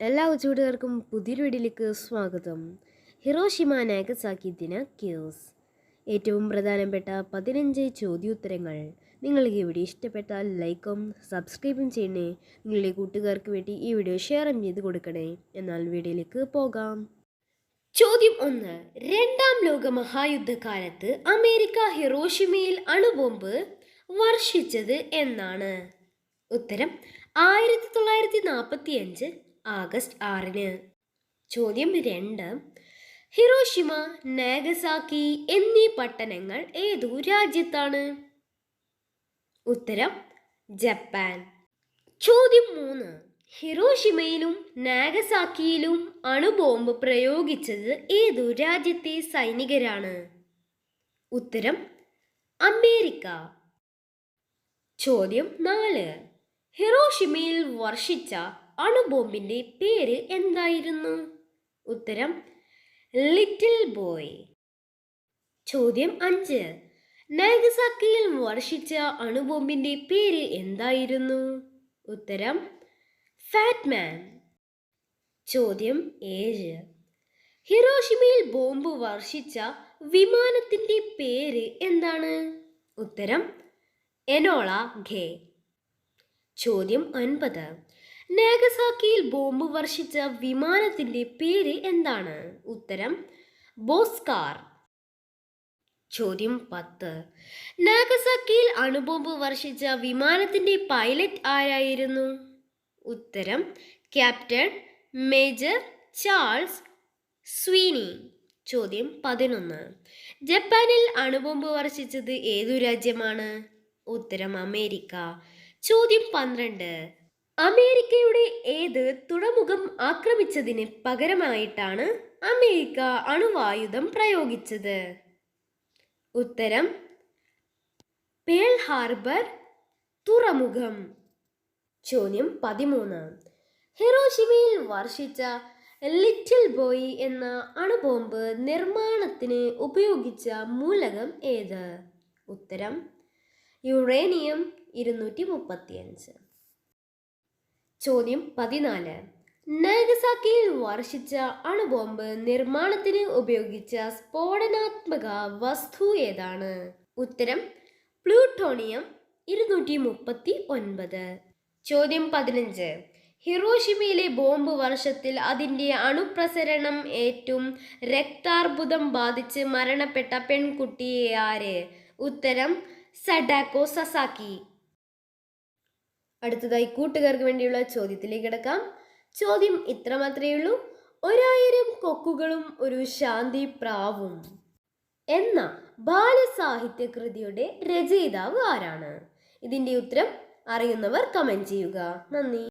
എല്ലാ ഉച്ചകൂടുകാർക്കും പുതിയൊരു വീഡിയോയിലേക്ക് സ്വാഗതം. ഹിറോഷിമ നാഗസാക്കി ദിന ക്യൂസ് ഏറ്റവും പ്രധാനപ്പെട്ട പതിനഞ്ച് ചോദ്യോത്തരങ്ങൾ. നിങ്ങൾക്ക് ഈ വീഡിയോ ഇഷ്ടപ്പെട്ടാൽ ലൈക്കും സബ്സ്ക്രൈബും ചെയ്യണേ. നിങ്ങളുടെ കൂട്ടുകാർക്ക് വേണ്ടി ഈ വീഡിയോ ഷെയറും ചെയ്ത് കൊടുക്കണേ. എന്നാൽ വീഡിയോയിലേക്ക് പോകാം. ചോദ്യം ഒന്ന്. രണ്ടാം ലോക മഹായുദ്ധകാലത്ത് അമേരിക്ക ഹിറോഷിമയിൽ അണുബോംബ് വർഷിച്ചത് എന്നാണ്. ഉത്തരം ആയിരത്തി തൊള്ളായിരത്തി നാൽപ്പത്തി അഞ്ച് ആഗസ്റ്റ് ആറിന്. ചോദ്യം രണ്ട്. ഹിറോഷിമ നാഗസാക്കി എന്നീ പട്ടണങ്ങൾ ഏതു രാജ്യത്താണ്? ഉത്തരം ജപ്പാൻ. ചോദ്യം മൂന്ന്. ഹിറോഷിമയിലും നാഗസാക്കിയിലും അണുബോംബ് പ്രയോഗിച്ചത് ഏതു രാജ്യത്തെ സൈനികരാണ്? ഉത്തരം അമേരിക്ക. ചോദ്യം നാല്. ഹിറോഷിമയിൽ വർഷിച്ച അണുബോംബിന്റെ പേര് എന്തായിരുന്നു? ഉത്തരം ലിറ്റിൽ ബോയ്. ചോദ്യം അഞ്ച്. നാഗസാക്കിയിൽ വർഷിച്ച അണുബോംബിന്റെ പേര് എന്തായിരുന്നു? ഉത്തരം ഫാറ്റ്മാൻ. ചോദ്യം ഏഴ്. ഹിറോഷിമയിൽ ബോംബ് വർഷിച്ച വിമാനത്തിന്റെ പേര് എന്താണ്? ഉത്തരം എനോള ഘേ ചോദ്യം ഒൻപത് നാഗസാക്കിയിൽ ബോംബ് വർഷിച്ച വിമാനത്തിന്റെ പേര് എന്താണ്? ഉത്തരം ബോസ്കാർ. ചോദ്യം പത്ത്. നാഗസാക്കിയിൽ അണുബോംബ് വർഷിച്ച വിമാനത്തിന്റെ പൈലറ്റ് ആരായിരുന്നു? ഉത്തരം ക്യാപ്റ്റൻ മേജർ ചാൾസ് സ്വീനി. ചോദ്യം പതിനൊന്ന്. ജപ്പാനിൽ അണുബോംബ് വർഷിച്ചത് ഏതു രാജ്യമാണ്? ഉത്തരം അമേരിക്ക. ചോദ്യം പന്ത്രണ്ട്. അമേരിക്കയുടെ ഏത് തുറമുഖം ആക്രമിച്ചതിന് പകരമായിട്ടാണ് അമേരിക്ക അണുവായുധം പ്രയോഗിച്ചത്? ഉത്തരം പേൾ ഹാർബർ തുറമുഖം. ചോദ്യം പതിമൂന്ന്. ഹിറോഷിമയിൽ വർഷിച്ച ലിറ്റിൽ ബോയ് എന്ന അണുബോംബ് നിർമ്മാണത്തിന് ഉപയോഗിച്ച മൂലകം ഏത്? ഉത്തരം യുറേനിയം ഇരുന്നൂറ്റി മുപ്പത്തിയഞ്ച്. ചോദ്യം പതിനാല്. നാഗസാക്കിയിൽ വർഷിച്ച അണുബോംബ് നിർമ്മാണത്തിന് ഉപയോഗിച്ച സ്ഫോടനാത്മക വസ്തു ഏതാണ്? ഉത്തരം പ്ലൂട്ടോണിയം ഇരുന്നൂറ്റി മുപ്പത്തി ഒൻപത് ചോദ്യം പതിനഞ്ച്. ഹിറോഷിമയിലെ ബോംബ് വർഷത്തിൽ അതിന്റെ അണുപ്രസരണം ഏറ്റും രക്താർബുദം ബാധിച്ച് മരണപ്പെട്ട പെൺകുട്ടിയെ ആര്? ഉത്തരം സഡാക്കോ സസാക്കി. അടുത്തതായി കൂട്ടുകാർക്ക് വേണ്ടിയുള്ള ചോദ്യത്തിലേക്ക് കിടക്കാം. ചോദ്യം ഇത്ര മാത്രമേ ഉള്ളൂ. ഒരായിരം കൊക്കുകളും ഒരു ശാന്തി പ്രാവും എന്ന ബാലസാഹിത്യ കൃതിയുടെ രചയിതാവ് ആരാണ്? ഇതിന്റെ ഉത്തരം അറിയുന്നവർ കമന്റ് ചെയ്യുക. നന്ദി.